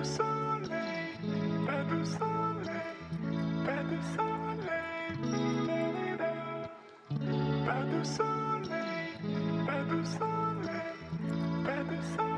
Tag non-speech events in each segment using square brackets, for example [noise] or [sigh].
du soleil, pas de soleil, pas de soleil, pas de soleil, pas soleil,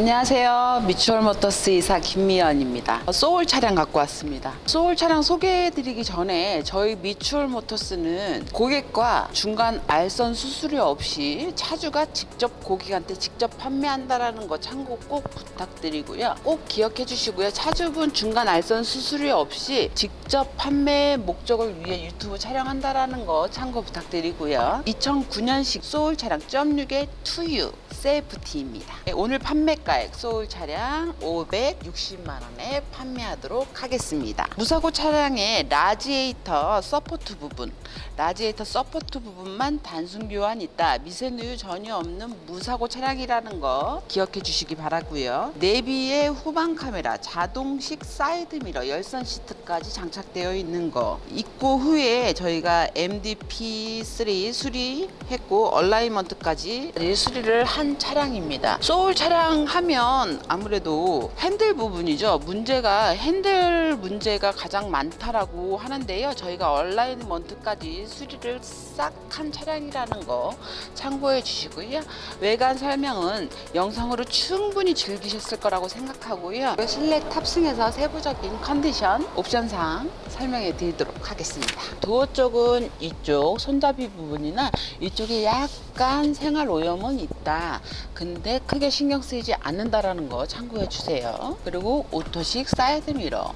안녕하세요. 미추얼 모터스 이사 김미연입니다. 소울 차량 갖고 왔습니다. 소울 차량 소개해드리기 전에 저희 미추얼 모터스는 고객과 중간 알선 수수료 없이 차주가 직접 고객한테 직접 판매한다라는 거 참고 꼭 부탁드리고요. 꼭 기억해 주시고요. 차주분 중간 알선 수수료 없이 직접 판매 목적을 위해 유튜브 촬영한다라는 거 참고 부탁드리고요. 2009년식 소울 차량 0.6의 투유 세이프티입니다. 네, 오늘 판매가 액 소울 차량 560만 원에 판매하도록 하겠습니다. 무사고 차량의 라지에이터 서포트 부분, 라지에이터 서포트 부분만 단순 교환 있다. 미세누유 전혀 없는 무사고 차량이라는 거 기억해 주시기 바라고요. 내비의 후방 카메라, 자동식 사이드 미러, 열선 시트까지 장착되어 있는 거. 입고 후에 저희가 MDP3 수리했고 얼라이먼트까지 수리를 한 차량입니다. 소울 차량 하면 아무래도 핸들 부분이죠. 문제가 핸들 문제가 가장 많다라고 하는데요. 저희가 얼라이먼트까지 수리를 싹 한 차량이라는 거 참고해 주시고요. 외관 설명은 영상으로 충분히 즐기셨을 거라고 생각하고요. 실내 탑승해서 세부적인 컨디션 옵션상 설명해 드리도록 하겠습니다. 도어 쪽은 이쪽 손잡이 부분이나 이쪽에 약 간 생활 오염은 있다. 근데 크게 신경 쓰이지 않는다라는 거 참고해 주세요. 그리고 오토식 사이드 미러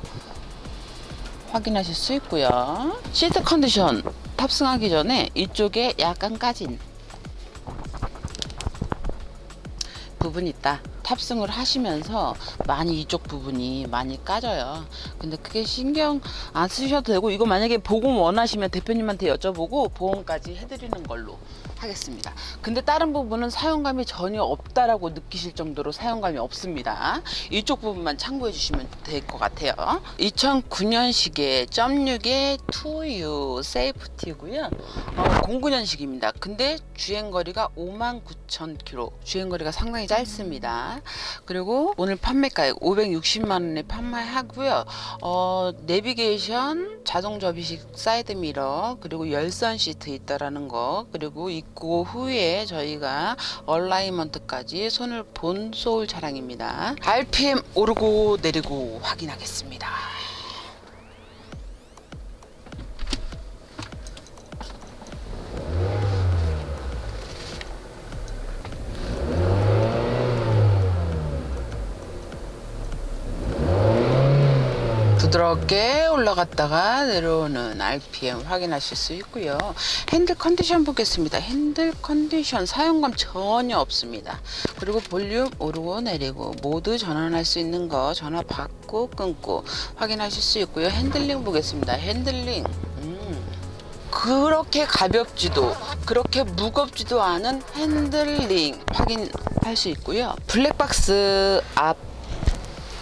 확인하실 수 있고요. 시트 컨디션 탑승하기 전에 이쪽에 약간 까진 부분이 있다. 탑승을 하시면서 많이 이쪽 부분이 많이 까져요. 근데 크게 신경 안 쓰셔도 되고 이거 만약에 보험 원하시면 대표님한테 여쭤보고 보험까지 해드리는 걸로 하겠습니다. 근데 다른 부분은 사용감이 전혀 없다라고 느끼실 정도로 사용감이 없습니다. 이쪽 부분만 참고해 주시면 될 것 같아요. 2009년식의 .6의 2U 세이프티고요. 어, 09년식입니다. 근데 주행거리가 59,000km. 주행거리가 상당히 짧습니다. 그리고 오늘 판매가액 560만 원에 판매하고요. 어, 내비게이션, 자동 접이식 사이드 미러, 그리고 열선 시트 있다라는 거, 그리고 입고 후에 저희가 얼라이먼트까지 손을 본 소울 차량입니다. RPM 오르고 내리고 확인하겠습니다. 부드럽게 올라갔다가 내려오는 RPM 확인하실 수 있고요. 핸들 컨디션 보겠습니다. 핸들 컨디션 사용감 전혀 없습니다. 그리고 볼륨 오르고 내리고 모두 전환할 수 있는 거 전화 받고 끊고 확인하실 수 있고요. 핸들링 보겠습니다. 핸들링 음. 그렇게 가볍지도 그렇게 무겁지도 않은 핸들링 확인할 수 있고요. 블랙박스 앞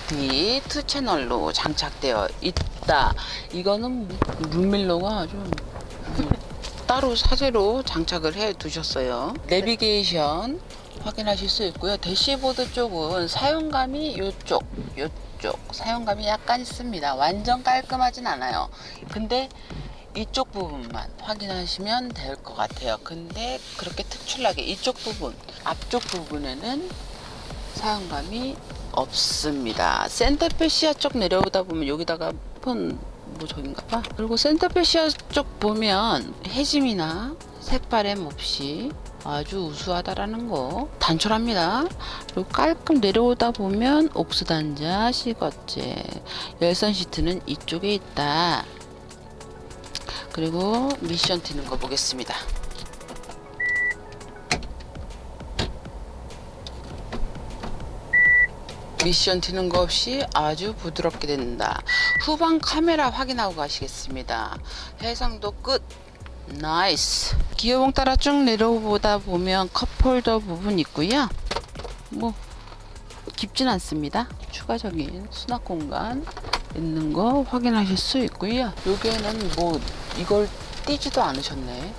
뒤투 채널로 장착되어 있다. 이거는 룸밀러가 좀 따로 사제로 장착을 해 두셨어요. 내비게이션 확인하실 수 있고요. 대시보드 쪽은 사용감이 이쪽, 이쪽 사용감이 약간 있습니다. 완전 깔끔하진 않아요. 근데 이쪽 부분만 확인하시면 될 것 같아요. 근데 그렇게 특출나게 이쪽 부분, 앞쪽 부분에는 사용감이 없습니다. 센터페시아 쪽 내려오다 보면 여기다가 폰 뭐 저긴가 봐. 그리고 센터페시아 쪽 보면 해짐이나 색바램 없이 아주 우수하다라는 거 단촐합니다. 그리고 깔끔 내려오다 보면 옥스 단자, 시거제, 열선 시트는 이쪽에 있다. 그리고 미션 튀는 거 보겠습니다. 미션 튀는 거 없이 아주 부드럽게 된다. 후방 카메라 확인하고 가시겠습니다. 해상도 끝. 나이스. 기어봉 따라 쭉 내려오다 보면 컵홀더 부분 있고요. 뭐 깊진 않습니다. 추가적인 수납 공간 있는 거 확인하실 수 있고요. 여기에는 뭐 이걸 띄지도 않으셨네.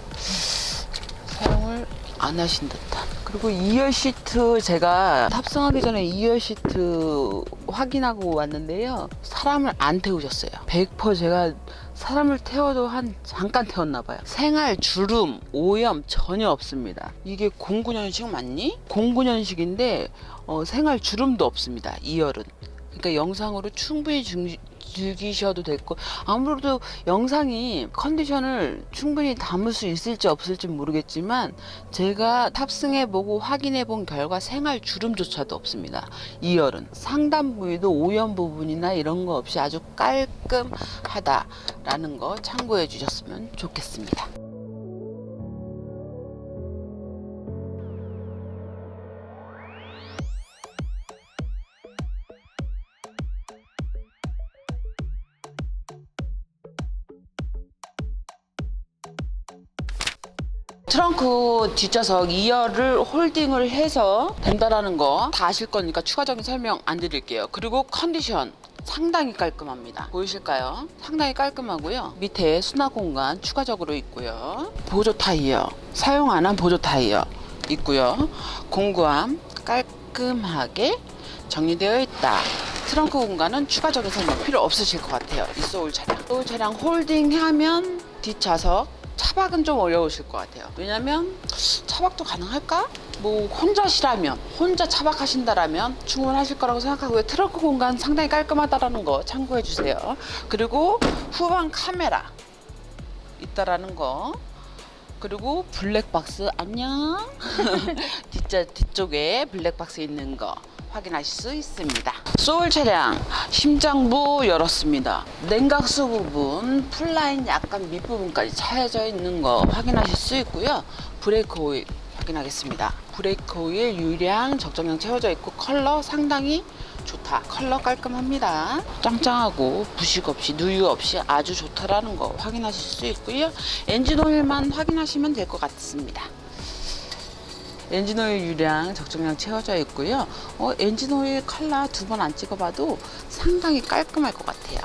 사용을 안 하신 듯한. 그리고 2열 시트 제가 탑승하기 전에 2열 시트 확인하고 왔는데요. 사람을 안 태우셨어요. 100% 제가 사람을 태워도 한 잠깐 태웠나 봐요. 생활 주름, 오염 전혀 없습니다. 이게 09년식 맞니? 09년식인데 어, 생활 주름도 없습니다. 2열은. 그러니까 영상으로 충분히 즐- 즐기셔도 됐고 아무래도 영상이 컨디션을 충분히 담을 수 있을지 없을지 모르겠지만 제가 탑승해 보고 확인해 본 결과 생활 주름조차도 없습니다. 2열은 상단 부위도 오염 부분이나 이런 거 없이 아주 깔끔하다라는 거 참고해 주셨으면 좋겠습니다. 트렁크 뒷좌석 2열을 홀딩을 해서 된다라는 거 다 아실 거니까 추가적인 설명 안 드릴게요. 그리고 컨디션 상당히 깔끔합니다. 보이실까요? 상당히 깔끔하고요. 밑에 수납 공간 추가적으로 있고요. 보조 타이어 사용 안 한 보조 타이어 있고요. 공구함 깔끔하게 정리되어 있다. 트렁크 공간은 추가적인 설명 필요 없으실 것 같아요. 이 소울 차량. 소울 차량 홀딩하면 뒷좌석 차박은 좀 어려우실 것 같아요. 왜냐면 차박도 가능할까? 뭐 혼자시라면 혼자 차박하신다라면 충분하실 거라고 생각하고요. 트렁크 공간 상당히 깔끔하다라는 거 참고해 주세요. 그리고 후방 카메라 있다라는 거. 그리고 블랙박스 안녕. [laughs] 뒷자 뒤쪽에 블랙박스 있는 거 확인하실 수 있습니다. 소울 차량 심장부 열었습니다. 냉각수 부분 풀라인 약간 밑부분까지 차여져 있는 거 확인하실 수 있고요. 브레이크 오일 확인하겠습니다. 브레이크 오일 유량 적정량 채워져 있고 컬러 상당히 좋다. 컬러 깔끔합니다. 짱짱하고 부식 없이 누유 없이 아주 좋다라는 거 확인하실 수 있고요. 엔진 오일만 확인하시면 될 것 같습니다. 엔진 오일 유량 적정량 채워져 있고요. 어, 엔진 오일 컬러 두번 안 찍어봐도 상당히 깔끔할 것 같아요.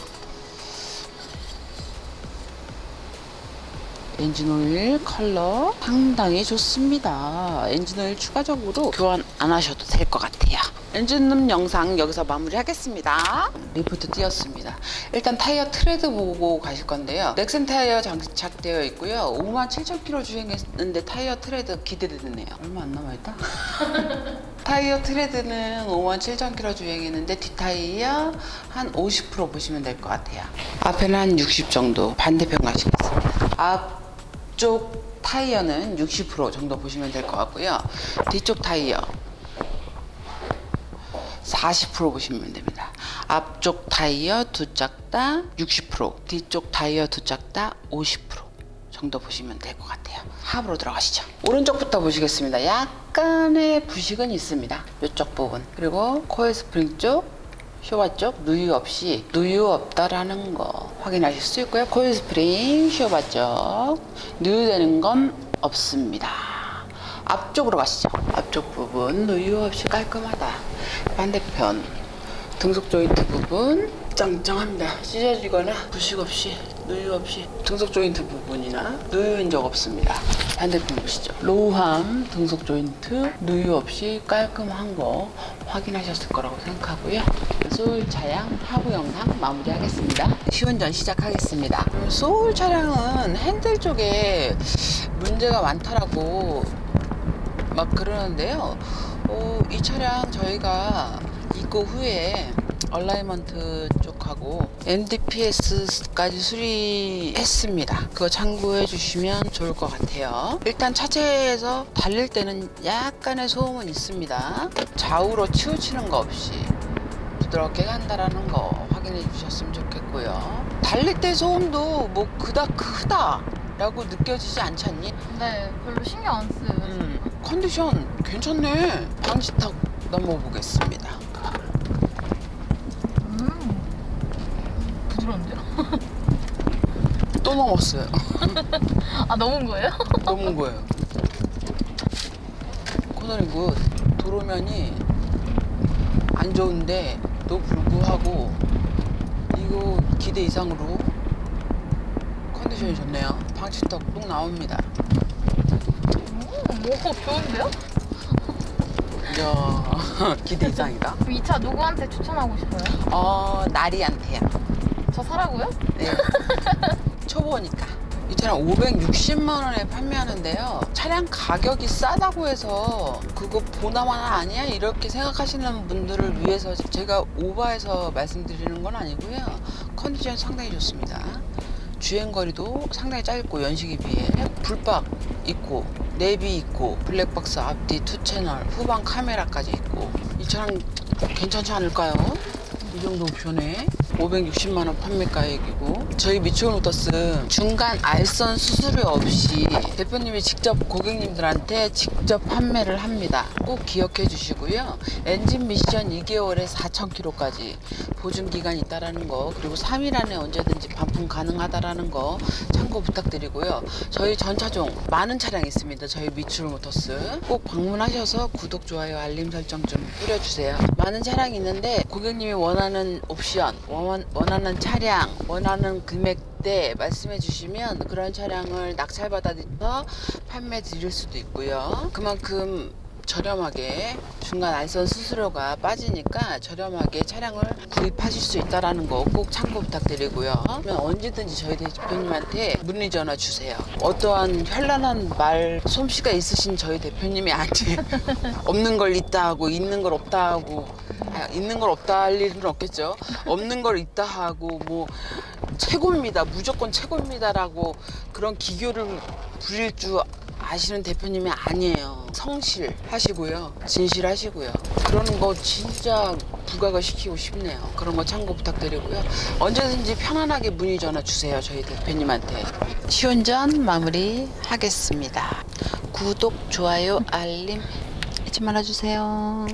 엔진 오일 컬러 상당히 좋습니다. 엔진 오일 추가적으로 교환 안 하셔도 될 것 같아요. 엔진룸 영상 여기서 마무리하겠습니다. 리프트 띄었습니다. 일단 타이어 트레드 보고 가실 건데요. 넥센 타이어 장착되어 있고요. 5만 7천 킬로 주행했는데 타이어 트레드 기대되네요. 얼마 안 남아있다? [laughs] 타이어 트레드는 5만 7천 킬로 주행했는데 뒷타이어 한 50% 보시면 될 것 같아요. 앞에는 한 60 정도 반대편 가시겠습니다. 앞쪽 타이어는 60% 정도 보시면 될 것 같고요. 뒤쪽 타이어 40% 보시면 됩니다. 앞쪽 타이어 두 짝 다 60%, 뒤쪽 타이어 두 짝 다 50% 정도 보시면 될 것 같아요. 합으로 들어가시죠. 오른쪽부터 보시겠습니다. 약간의 부식은 있습니다. 이쪽 부분. 그리고 코일 스프링 쪽, 쇼바 쪽 누유 없이 누유 없다라는 거 확인하실 수 있고요. 코일 스프링, 쇼바 쪽 누유되는 건 없습니다. 앞쪽으로 가시죠. 앞쪽 부분 누유 없이 깔끔하다. 반대편 등속 조인트 부분 짱짱합니다. 찢어지거나 부식 없이 누유 없이 등속 조인트 부분이나 누유인 적 없습니다. 반대편 보시죠. 로우함 등속 조인트 누유 없이 깔끔한 거 확인하셨을 거라고 생각하고요. 소울 차량 하부 영상 마무리하겠습니다. 시운전 시작하겠습니다. 소울 차량은 핸들 쪽에 문제가 많다라고 막 그러는데요. 어, 이 차량 저희가 입고 후에 얼라이먼트 쪽하고 NDPS까지 수리했습니다. 그거 참고해 주시면 좋을 것 같아요. 일단 차체에서 달릴 때는 약간의 소음은 있습니다. 좌우로 치우치는 거 없이 부드럽게 간다라는 거 확인해 주셨으면 좋겠고요. 달릴 때 소음도 뭐 그닥 크다. 라고 느껴지지 않잖니? 네, 별로 신경 안 쓰여요. 음, 컨디션 괜찮네. 방지턱 넘어보겠습니다. 음, 부드러운데요? [laughs] 또 넘었어요. 아, 넘은 거예요? [laughs] 넘은 거예요. 코너링 굿. 도로면이 안 좋은데도 불구하고 이거 기대 이상으로 컨디션이 좋네요. 방지턱 뚝 나옵니다. 오, 오, 좋은데요? 이야, [laughs] 기대 이상이다. 이 차 누구한테 추천하고 싶어요? 어, 나리한테요. 저 사라고요? 네. [laughs] 초보니까. 이 차량 560만 원에 판매하는데요. 차량 가격이 싸다고 해서 그거 보나마나 아니야? 이렇게 생각하시는 분들을 위해서 제가 오버해서 말씀드리는 건 아니고요. 컨디션 상당히 좋습니다. 주행 거리도 상당히 짧고 연식에 비해 불박 있고 내비 있고 블랙박스 앞뒤 투 채널 후방 카메라까지 있고 이 차량 괜찮지 않을까요? 이 정도 옵션에 560만 원 판매가액이고 저희 미추홀모터스 중간 알선 수수료 없이 대표님이 직접 고객님들한테 직접 판매를 합니다. 꼭 기억해 주시고요. 엔진 미션 2개월에 4,000km까지 보증 기간이 있다라는 거 그리고 3일 안에 언제든지 반품 가능하다라는 거 참고 부탁드리고요. 저희 전차종 많은 차량이 있습니다. 저희 미추홀모터스 꼭 방문하셔서 구독 좋아요 알림 설정 좀 뿌려주세요. 많은 차량이 있는데 고객님이 원하는 옵션 원, 원하는 차량 원하는 금액대 말씀해 주시면 그런 차량을 낙찰받아서 판매 드릴 수도 있고요. 그만큼 저렴하게 중간 알선 수수료가 빠지니까 저렴하게 차량을 구입하실 수 있다라는 거 꼭 참고 부탁드리고요. 그러면 언제든지 저희 대표님한테 문의 전화 주세요. 어떠한 현란한 말 솜씨가 있으신 저희 대표님이 아니에요. [laughs] 없는 걸 있다 하고 있는 걸 없다 하고 아, 있는 걸 없다 할 일은 없겠죠. 없는 걸 있다 하고 뭐 최고입니다. 무조건 최고입니다라고 그런 기교를 부릴 줄 아시는 대표님이 아니에요. 성실하시고요. 진실하시고요. 그런 거 진짜 부각을 시키고 싶네요. 그런 거 참고 부탁드리고요. 언제든지 편안하게 문의 전화 주세요. 저희 대표님한테. 시운전 마무리 하겠습니다. 구독, 좋아요, 알림 잊지 말아주세요.